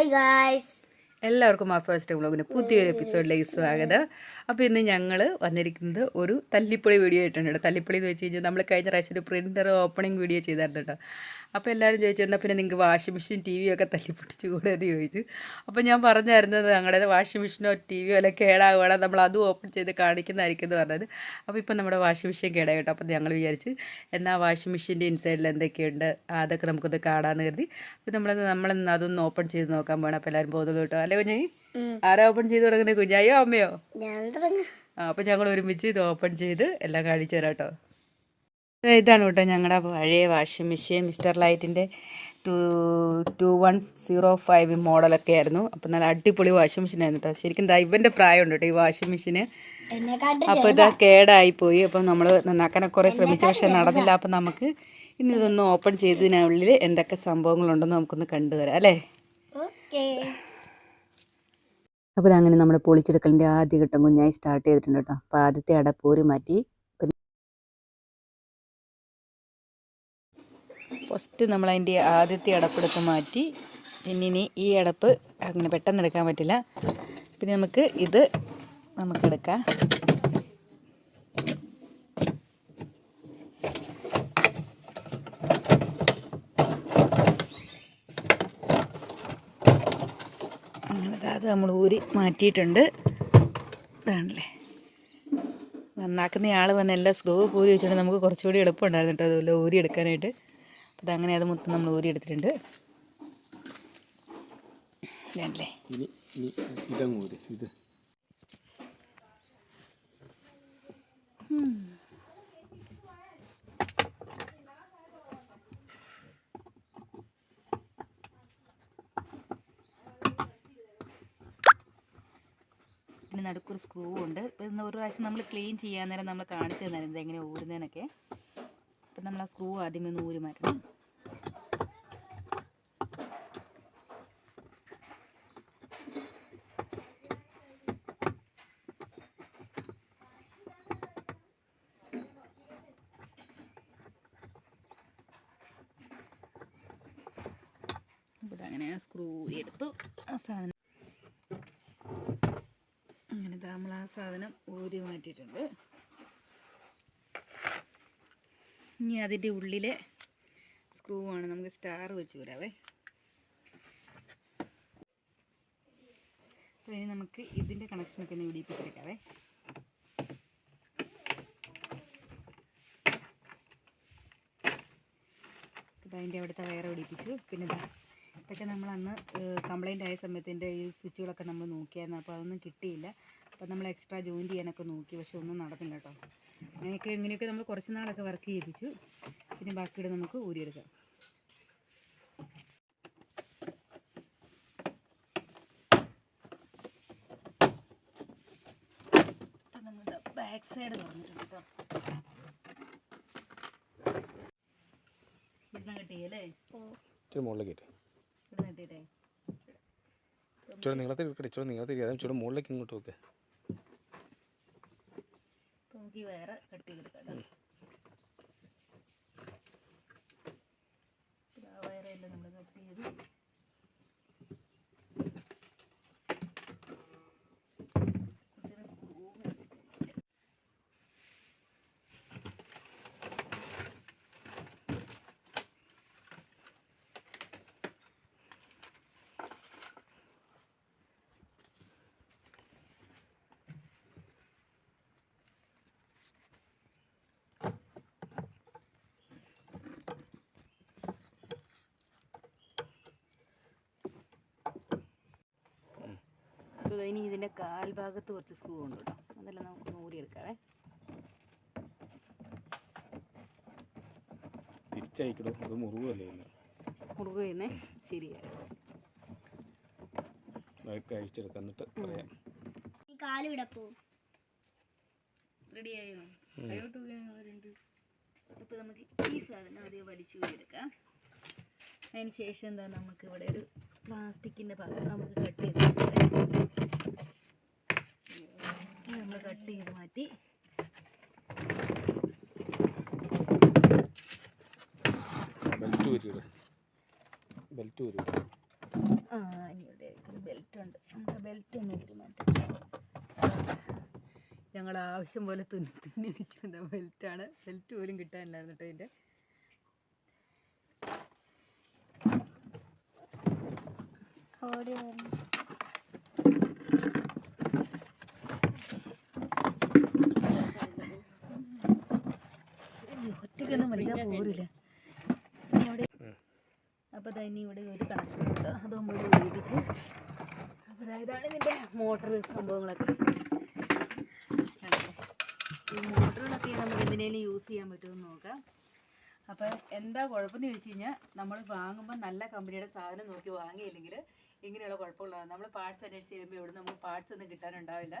Bye guys. എല്ലാവർക്കും ആ first വ്ളോഗിന്റെ പുതിയൊരു എപ്പിസോഡിലേക്ക് സ്വാഗതം. അപ്പോൾ ഇന്ന് ഞങ്ങൾ വന്നിരിക്കുന്നത് ഒരു തല്ലിപ്പൊളി വീഡിയോ ആയിട്ടുണ്ട് കേട്ടോ. തല്ലിപ്പൊളി എന്ന് വെച്ച് കഴിഞ്ഞാൽ നമ്മൾ കഴിഞ്ഞ പ്രാവശ്യം ഒരു പ്രിന്റർ ഓപ്പണിംഗ് വീഡിയോ ചെയ്തായിരുന്നു കേട്ടോ. അപ്പോൾ എല്ലാവരും ചോദിച്ചിരുന്നാൽ പിന്നെ നിങ്ങൾക്ക് വാഷിംഗ് മെഷീൻ ടി വി ഒക്കെ തല്ലിപ്പൊട്ടിച്ച് കൂടെ? എന്ന് ചോദിച്ചു. അപ്പോൾ ഞാൻ പറഞ്ഞായിരുന്നത് ഞങ്ങളുടെ വാഷിംഗ് മെഷീനോ ടി വിയോ എല്ലാം കേടാവുകയാണ് നമ്മൾ അതും ഓപ്പൺ ചെയ്ത് കാണിക്കുന്നതായിരിക്കും എന്ന് പറഞ്ഞത്. അപ്പോൾ ഇപ്പോൾ നമ്മുടെ വാഷിംഗ് മെഷീൻ കേടായി കേട്ടോ അപ്പോൾ ഞങ്ങൾ വിചാരിച്ച് എന്നാൽ വാഷിംഗ് മെഷീന്റെ ഇൻസൈഡിൽ എന്തൊക്കെയുണ്ട്? അതൊക്കെ നമുക്കൊന്ന് കാണാമെന്ന് കരുതി. അപ്പോൾ നമ്മൾ നമ്മളിന്ന് അതൊന്ന് ഓപ്പൺ ചെയ്ത് നോക്കാൻ പോകണം അപ്പോൾ എല്ലാവരും പോകുന്നത് കേട്ടോ. അല്ലേ കുഞ്ഞി? ആരാ ഓപ്പൺ ചെയ്ത് തുടങ്ങുന്നത് കുഞ്ഞായോ അമ്മയോ? ആ അപ്പോൾ ഞങ്ങൾ ഒരുമിച്ച് ഇത് ഓപ്പൺ ചെയ്ത് എല്ലാം കാണിച്ചു തരാം കേട്ടോ ഇതാണ് കേട്ടോ ഞങ്ങളുടെ പഴയ വാഷിംഗ് മെഷീൻ മിസ്റ്റർ ലൈറ്റിന്റെ two two one zero five മോഡലൊക്കെ ആയിരുന്നു. അപ്പം നല്ല അടിപൊളി വാഷിംഗ് മെഷീൻ ആയിരുന്നു കേട്ടോ ശരിക്കും ദാ ഇവന്റെ പ്രായമുണ്ട് കേട്ടോ ഈ വാഷിംഗ് മെഷീന് അപ്പൊ അപ്പോൾ ഇത് കേടായി പോയി. അപ്പം നമ്മൾ നന്നാക്കാനൊക്കെ കുറേ ശ്രമിച്ചു. പക്ഷേ നടന്നില്ല. അപ്പം നമുക്ക് ഇന്ന് ഇതൊന്ന് ഓപ്പൺ ചെയ്തതിനുള്ളിൽ എന്തൊക്കെ സംഭവങ്ങളുണ്ടെന്ന് നമുക്കൊന്ന് കണ്ടുവരാം അല്ലേ? അപ്പോൾ അങ്ങനെ നമ്മൾ പൊളിച്ചെടുക്കലിന്റെ ആദ്യ ഘട്ടം കുഞ്ഞായി സ്റ്റാർട്ട് ചെയ്തിട്ടുണ്ട് കേട്ടോ. അപ്പോൾ ആദ്യത്തെ അടപ്പൂര് മാറ്റി. ഫസ്റ്റ് നമ്മൾ അതിന്റെ ആദ്യത്തെ അടപ്പെടുത്ത് മാറ്റി. പിന്നെ ഇനി ഈ അടപ്പ് അങ്ങനെ പെട്ടെന്ന് എടുക്കാൻ പറ്റില്ല. പിന്നെ നമുക്ക് ഇത് നമുക്കെടുക്കാം അങ്ങനെ ദാ അത് നമ്മൾ ഊരി മാറ്റിയിട്ടുണ്ട്. ഇതാണല്ലേ. നന്നാക്കുന്ന ആൾ വന്ന് എല്ലാ സ്ലോ ഊരി വെച്ചിട്ട് നമുക്ക് കുറച്ചുകൂടി എളുപ്പമുണ്ടായിരുന്നു കേട്ടോ അതുപോലെ ഊരി എടുക്കാനായിട്ട് അപ്പോൾ അതങ്ങനെ അത് മൊത്തം നമ്മൾ ഊരി എടുത്തിട്ടുണ്ട് ഇതാണല്ലേ ഇത് പിന്നെ നടുക്കൊരു സ്ക്രൂ ഉണ്ട്. ഇന്ന് ഒരു പ്രാവശ്യം നമ്മൾ ക്ലീൻ ചെയ്യാൻ നേരം നമ്മൾ കാണിച്ചു തന്നായിരുന്നു ഇതെങ്ങനെ ഊരുന്നതിനൊക്കെ അപ്പം നമ്മൾ ആ സ്ക്രൂ ആദ്യമേ ഒന്ന് ഊരി മാറ്റണം. ഇവിടെ അങ്ങനെ സ്ക്രൂ എടുത്തു. ആ സാധനം അങ്ങനെ ദാ നമ്മൾ ആ സാധനം ഊരി മാറ്റിയിട്ടുണ്ട്. ഇനി അതിന്റെ ഉള്ളിലെ സ്ക്രൂ ആണ് നമുക്ക് സ്റ്റാർ വെച്ച് വരാവേ. അപ്പോൾ ഇനി നമുക്ക് ഇതിന്റെ കണക്ഷനൊക്കെ ഒന്ന് വിടിപ്പിച്ചെടുക്കാവേ അപ്പോൾ അതിന്റെ അവിടുത്തെ വയറ് പിടിപ്പിച്ചു. പിന്നെ ഇതൊക്കെ നമ്മൾ അന്ന് കംപ്ലൈന്റ് ആയ സമയത്തിന്റെ ഈ സ്വിച്ചുകളൊക്കെ നമ്മൾ നോക്കിയായിരുന്നു. അപ്പോൾ അതൊന്നും കിട്ടിയില്ല. അപ്പോൾ നമ്മൾ എക്സ്ട്രാ ജോയിൻ ചെയ്യാനൊക്കെ നോക്കി. പക്ഷെ ഒന്നും നടന്നില്ല കേട്ടോ. അങ്ങനെയൊക്കെ ഇങ്ങനെയൊക്കെ നമ്മൾ കുറച്ച് നാളൊക്കെ വർക്ക് ചെയ്യിപ്പിച്ചു. പിന്നെ ബാക്കിയുടെ നമുക്ക് ഊരിയെടുക്കാം. ബാക്ക് സൈഡ് തുറന്നിട്ടുണ്ട് കേട്ടോ. ഇവിടുന്ന് കിട്ടിയല്ലേ ഇവിടുന്ന് കിട്ടിയിട്ടേ നീളത്തിൽ വെക്കട്ടെ ഇച്ചിരി നീളത്തിൽ ഇച്ചിരി മുകളിലേക്ക് ഇങ്ങോട്ട് വെക്കുക നമുക്ക് ഈ വേറെ കട്ട് ചെയ്തെടുക്കാം വയറെല്ലാം നമ്മൾ കട്ട് ചെയ്ത് ഇതിന് screw ഇട്ടിട്ടില്ല. അപ്പോൾ ഇനി ഇതിന്റെ കാൽഭാഗത്ത് കുറച്ച് സ്ക്രൂ ഉണ്ട് കേട്ടോ അതെല്ലാം നമുക്ക് ഊരിയെടുക്കാവേ. തിരിച്ചയക്കടോ അത് മുറിവല്ലേ ശരിയായി. എന്നിട്ട് പറയാം. കൈയോട്ട് പോകാനുണ്ട് നമുക്ക് ഈ സാധനം വലിച്ചു അതിന് ശേഷം എന്താ? നമുക്ക് ഇവിടെ ഒരു പ്ലാസ്റ്റിക്കിന്റെ ഭാഗം നമുക്ക് കട്ട് ചെയ്ത് നമ്മൾ കട്ട് ചെയ്ത് മാറ്റി. ബെൽറ്റ് ബെൽറ്റ് ആ ഇവിടെ ഒരു ബെൽറ്റ് ഉണ്ട്. നമുക്ക് ബെൽറ്റ് ഒന്ന് ഞങ്ങൾ ആവശ്യം പോലെ തുന്നി തുന്നി വെച്ചിരുന്ന ബെൽറ്റാണ് ബെൽറ്റ് പോലും കിട്ടാനില്ലായിരുന്നു കേട്ടോ ഇതിന്റെ ഓടി ഒറ്റയ്ക്കൊന്നും വലിച്ചാൽ പോരില്ല. ഇവിടെ അപ്പോൾ ദാ ഇനി ഇവിടെ ഒരു കണക്ഷൻ ഉണ്ട്. അത് നമ്മൾ ഉപയോഗിച്ച്. അപ്പോൾ ഇതാണ് ഇതിന്റെ മോട്ടർ സംഭവങ്ങളൊക്കെ? ഈ മോട്ടറുകളൊക്കെ നമുക്ക് എന്തിനേലും യൂസ് ചെയ്യാൻ പറ്റുമെന്ന് നോക്കാം. അപ്പോൾ എന്താ കുഴപ്പമെന്ന് ചോദിച്ചു കഴിഞ്ഞാൽ നമ്മൾ വാങ്ങുമ്പോൾ നല്ല കമ്പനിയുടെ സാധനം നോക്കി വാങ്ങിയില്ലെങ്കിൽ ഇങ്ങനെയുള്ള കുഴപ്പമുള്ളതാണ് നമ്മൾ പാർട്സ് അന്വേഷിച്ച് കഴിയുമ്പോൾ ഇവിടെ നമുക്ക് പാർട്സ് ഒന്നും കിട്ടാനുണ്ടാവില്ല.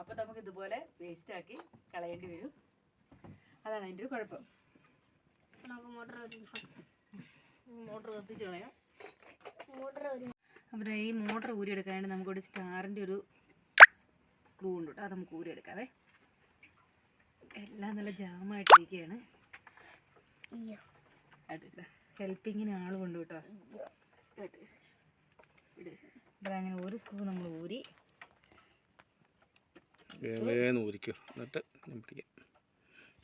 അപ്പോൾ നമുക്ക് ഇതുപോലെ വേസ്റ്റാക്കി കളയേണ്ടി വരും. അതാണ് അതിന്റെ ഒരു കുഴപ്പം. നമുക്ക് മോട്ടർ ഒരു മോട്ടർ കത്തിച്ച് കളയാം. മോട്ടർ അപ്പോൾ ഈ മോട്ടർ ഊരിയെടുക്കാനായിട്ട് നമുക്കൊരു സ്റ്റാറിന്റെ ഒരു സ്ക്രൂ ഉണ്ട് കേട്ടോ. അത് നമുക്ക് ഊരിയെടുക്കാവേ. എല്ലാം നല്ല ജാമായിട്ടിരിക്കുകയാണ്. അയ്യോ. ഹെൽപ്പിങ്ങിന് ആൾ കൊണ്ട് കേട്ടോ. ഇവിടെ. അങ്ങനെ ഒരു സ്ക്രൂ നമ്മൾ ഊരി. വേഗം ഊരിക്കോ. എന്നിട്ട് ഞാൻ പിടിക്കാം.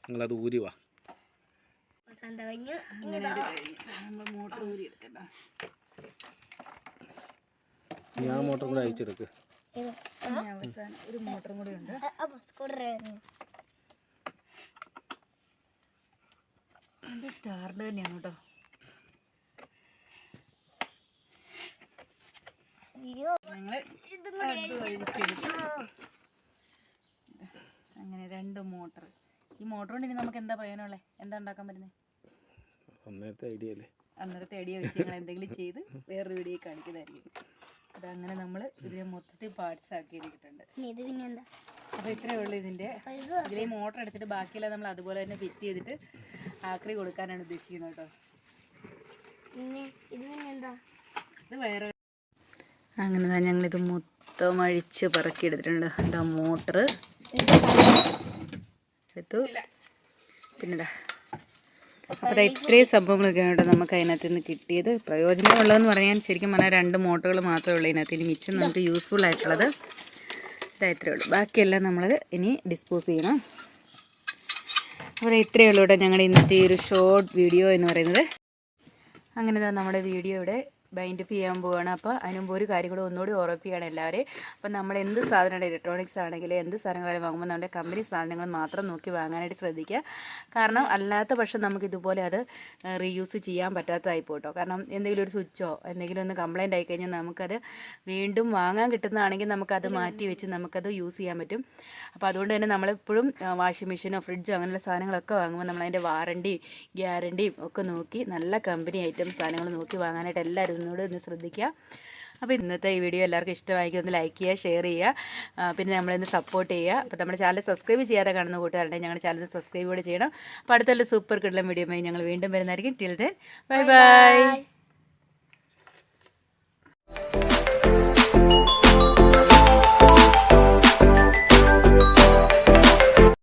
നിങ്ങളത് ഊരി വാ. അവസാനം കഴിഞ്ഞു ഞാൻ മോട്ടർ കൂടെ അയച്ചെടുക്ക് ഇത് അവസാനം ഒരു മോട്ടറും കൂടെ ഉണ്ട്. സ്റ്റാറിന്റെ തന്നെയാണ് കേട്ടോ. ഇതും കൂടി അത് അങ്ങനെ രണ്ട് മോട്ടർ. ഈ മോട്ടർ കൊണ്ട് ഇനി നമുക്ക് എന്താ പറയാനുള്ളത് എന്താ ഉണ്ടാക്കാൻ പറ്റുന്നത് അന്നേരത്തെ ഐഡിയ അല്ലേ? അന്നേരത്തെ ഐഡിയ വെച്ച് ഞങ്ങൾ എന്തെങ്കിലും ചെയ്ത് വേറൊരു വീഡിയോ കാണിക്കുന്നതായിരിക്കും. അതങ്ങനെ നമ്മൾ ഇതിനെ മൊത്തത്തിൽ പാർട്സ് ആക്കി എടുത്തിട്ടുണ്ട് ഇനി ഇത് എന്താ? അപ്പോൾ ഇത്രയേ ഉള്ളൂ ഇതിന്റെ ഇത് ഇതിലെ മോട്ടർ എടുത്തിട്ട് ബാക്കിയെല്ലാം നമ്മൾ അതുപോലെ തന്നെ ഫിറ്റ് ചെയ്തിട്ട് ആക്രി കൊടുക്കാനാണ് ഉദ്ദേശിക്കുന്നത് കേട്ടോ. ഇത് എന്താ? ഇത് വേറെ അങ്ങനെ തന്നെ ഞങ്ങളിത് മൊത്തം അഴിച്ച് പറക്കി എടുത്തിട്ടുണ്ട് എന്താ? മോട്ടർ എടുത്തു. പിന്നെതാ അപ്പോൾ ഇത്രയും സംഭവങ്ങളൊക്കെയാണ് കേട്ടോ നമുക്ക് അതിനകത്ത് നിന്ന് കിട്ടിയത്. പ്രയോജനമുള്ളതെന്ന് പറയാൻ ശരിക്കും പറഞ്ഞാൽ രണ്ട് മോട്ടോകൾ മാത്രമേ ഉള്ളൂ ഇതിനകത്ത്. ഇനി മിച്ചം നമുക്ക് യൂസ്ഫുൾ ആയിട്ടുള്ളത് ഇതാ ഇത്രയേ ഉള്ളൂ. ബാക്കിയെല്ലാം നമ്മൾ ഇനി ഡിസ്പോസ് ചെയ്യണം. അപ്പോൾ ഇത്രയേ ഉള്ളൂ കേട്ടോ ഞങ്ങളുടെ ഇന്നത്തെ ഈ ഒരു ഷോർട്ട് വീഡിയോ എന്ന് പറയുന്നത്. അങ്ങനെ നമ്മുടെ വീഡിയോ ഇവിടെ ബൈൻഡ് അപ്പ് ചെയ്യാൻ പോവുകയാണ് അപ്പോൾ അതിന് മുമ്പ് ഒരു കാര്യം കൂടെ ഒന്നുകൂടി ഉറപ്പിക്കുകയാണ് എല്ലാവരെയും. അപ്പോൾ നമ്മൾ എന്ത് സാധനമാണ് ഇലക്ട്രോണിക്സ് ആണെങ്കിലും എന്ത് സാധനങ്ങളും വാങ്ങുമ്പോൾ നമ്മുടെ കമ്പനി സാധനങ്ങൾ മാത്രം നോക്കി വാങ്ങാനായിട്ട് ശ്രദ്ധിക്കുക. കാരണം അല്ലാത്ത പക്ഷം നമുക്ക് ഇതുപോലെ അത് റീയൂസ് ചെയ്യാൻ പറ്റാത്തതായി പോട്ടോ. കാരണം എന്തെങ്കിലും ഒരു സ്വിച്ചോ എന്തെങ്കിലും ഒന്ന് കംപ്ലൈന്റ് ആയി കഴിഞ്ഞാൽ നമുക്കത് വീണ്ടും വാങ്ങാൻ കിട്ടുന്നതാണെങ്കിൽ നമുക്കത് മാറ്റി വെച്ച് നമുക്കത് യൂസ് ചെയ്യാൻ പറ്റും. അപ്പോൾ അതുകൊണ്ട് തന്നെ നമ്മളെപ്പോഴും വാഷിംഗ് മെഷീനോ ഫ്രിഡ്ജോ അങ്ങനെയുള്ള സാധനങ്ങളൊക്കെ വാങ്ങുമ്പോൾ നമ്മൾ അതിന്റെ വാറണ്ടിയും ഗ്യാരണ്ടിയും ഒക്കെ നോക്കി നല്ല കമ്പനി ഐറ്റം സാധനങ്ങൾ നോക്കി വാങ്ങാനായിട്ട് എല്ലാവരും ഒന്നുകൂടെ ഒന്ന് ശ്രദ്ധിക്കുക. അപ്പോൾ ഇന്നത്തെ ഈ വീഡിയോ എല്ലാവർക്കും ഇഷ്ടമായി ഒന്ന് ലൈക്ക് ചെയ്യുക ഷെയർ ചെയ്യുക. പിന്നെ നമ്മളൊന്ന് സപ്പോർട്ട് ചെയ്യുക. അപ്പോൾ നമ്മുടെ ചാനൽ സബ്സ്ക്രൈബ് ചെയ്യാതെ കാണുന്ന കൂട്ടുകാരുണ്ടെങ്കിൽ ഞങ്ങളുടെ ചാനൽ സബ്സ്ക്രൈബ് കൂടെ ചെയ്യണം. അപ്പോൾ അടുത്തുള്ള സൂപ്പർ കിടലം വീഡിയോ ഞങ്ങൾ വീണ്ടും വരുന്നതായിരിക്കും. Till then bye bye